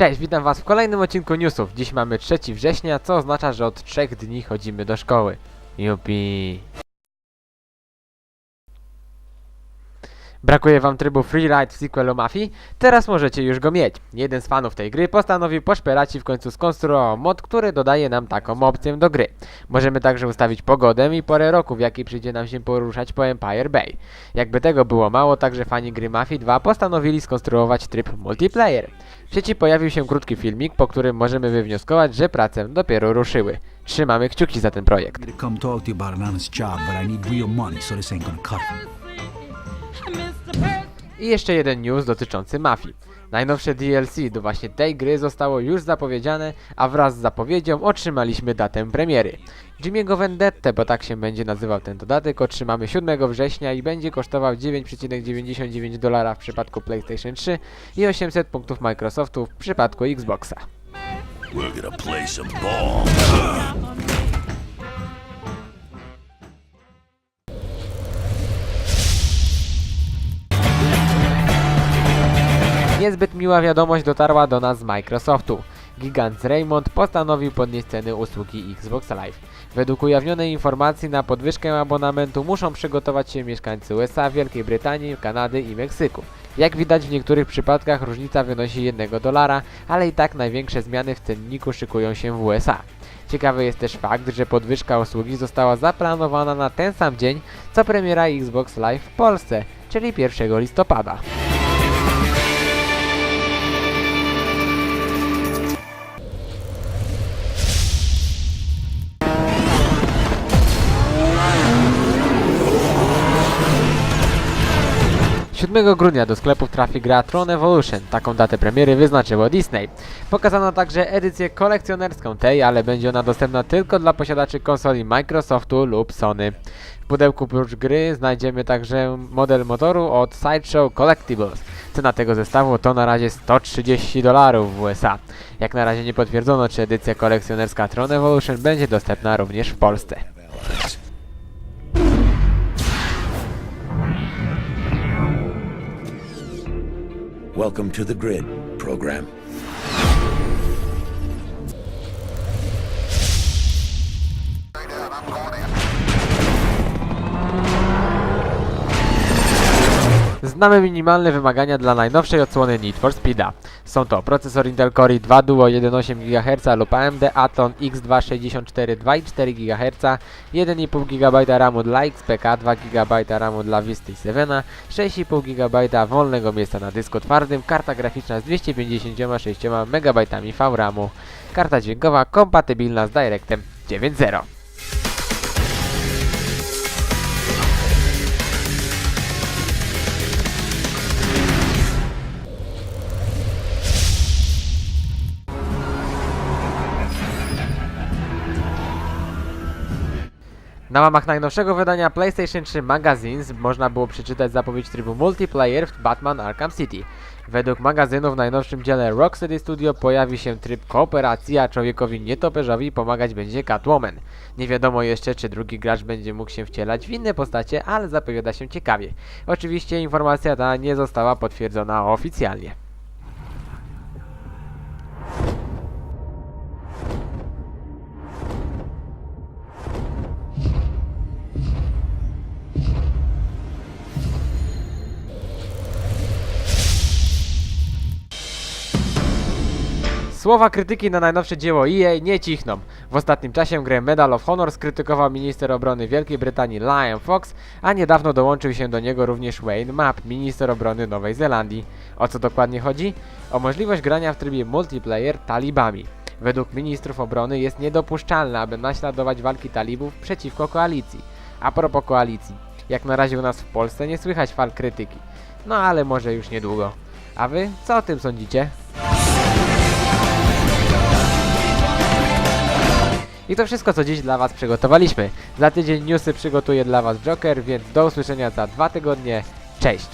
Cześć, witam was w kolejnym odcinku newsów. Dziś mamy 3 września, co oznacza, że od 3 dni chodzimy do szkoły. Jupi. Brakuje wam trybu Freeride w sequelu Mafii? Teraz możecie już go mieć. Jeden z fanów tej gry postanowił poszperać i w końcu skonstruował mod, który dodaje nam taką opcję do gry. Możemy także ustawić pogodę i porę roku, w jakiej przyjdzie nam się poruszać po Empire Bay. Jakby tego było mało, także fani gry Mafii 2 postanowili skonstruować tryb multiplayer. W sieci pojawił się krótki filmik, po którym możemy wywnioskować, że prace dopiero ruszyły. Trzymamy kciuki za ten projekt. I jeszcze jeden news dotyczący mafii. Najnowsze DLC do właśnie tej gry zostało już zapowiedziane, a wraz z zapowiedzią otrzymaliśmy datę premiery. Jimmy'ego Vendetta, bo tak się będzie nazywał ten dodatek, otrzymamy 7 września i będzie kosztował 9,99 dolara w przypadku PlayStation 3 i 800 punktów Microsoftu w przypadku Xboxa. We're gonna play some ball. Niezbyt miła wiadomość dotarła do nas z Microsoftu. Gigant Raymond postanowił podnieść ceny usługi Xbox Live. Według ujawnionej informacji na podwyżkę abonamentu muszą przygotować się mieszkańcy USA, Wielkiej Brytanii, Kanady i Meksyku. Jak widać w niektórych przypadkach różnica wynosi 1 dolara, ale i tak największe zmiany w cenniku szykują się w USA. Ciekawy jest też fakt, że podwyżka usługi została zaplanowana na ten sam dzień, co premiera Xbox Live w Polsce, czyli 1 listopada. Siódmego grudnia do sklepów trafi gra Tron Evolution. Taką datę premiery wyznaczyło Disney. Pokazano także edycję kolekcjonerską tej, ale będzie ona dostępna tylko dla posiadaczy konsoli Microsoftu lub Sony. W pudełku prócz gry znajdziemy także model motoru od Sideshow Collectibles. Cena tego zestawu to na razie 130 dolarów w USA. Jak na razie nie potwierdzono, czy edycja kolekcjonerska Tron Evolution będzie dostępna również w Polsce. Welcome to the grid program. Znamy minimalne wymagania dla najnowszej odsłony Need for Speeda. Są to procesor Intel Core i2 Duo 1,8 GHz lub AMD Athlon X264 2,4 GHz, 1,5 GB RAMu dla XPK, 2 GB RAMu dla Vista 7, 6,5 GB wolnego miejsca na dysku twardym, karta graficzna z 256 MB VRAMu, karta dźwiękowa kompatybilna z DirectX 9.0. Na łamach najnowszego wydania PlayStation 3 Magazines można było przeczytać zapowiedź trybu multiplayer w Batman Arkham City. Według magazynu w najnowszym dziale Rocksteady Studio pojawi się tryb kooperacji, a człowiekowi nietoperzowi pomagać będzie Catwoman. Nie wiadomo jeszcze, czy drugi gracz będzie mógł się wcielać w inne postacie, ale zapowiada się ciekawie. Oczywiście informacja ta nie została potwierdzona oficjalnie. Słowa krytyki na najnowsze dzieło EA nie cichną. W ostatnim czasie grę Medal of Honor skrytykował minister obrony Wielkiej Brytanii Liam Fox, a niedawno dołączył się do niego również Wayne Mapp, minister obrony Nowej Zelandii. O co dokładnie chodzi? O możliwość grania w trybie multiplayer talibami. Według ministrów obrony jest niedopuszczalne, aby naśladować walki talibów przeciwko koalicji. A propos koalicji, jak na razie u nas w Polsce nie słychać fal krytyki. No ale może już niedługo. A wy co o tym sądzicie? I to wszystko, co dziś dla Was przygotowaliśmy. Za tydzień newsy przygotuje dla Was Joker, więc do usłyszenia za dwa tygodnie. Cześć!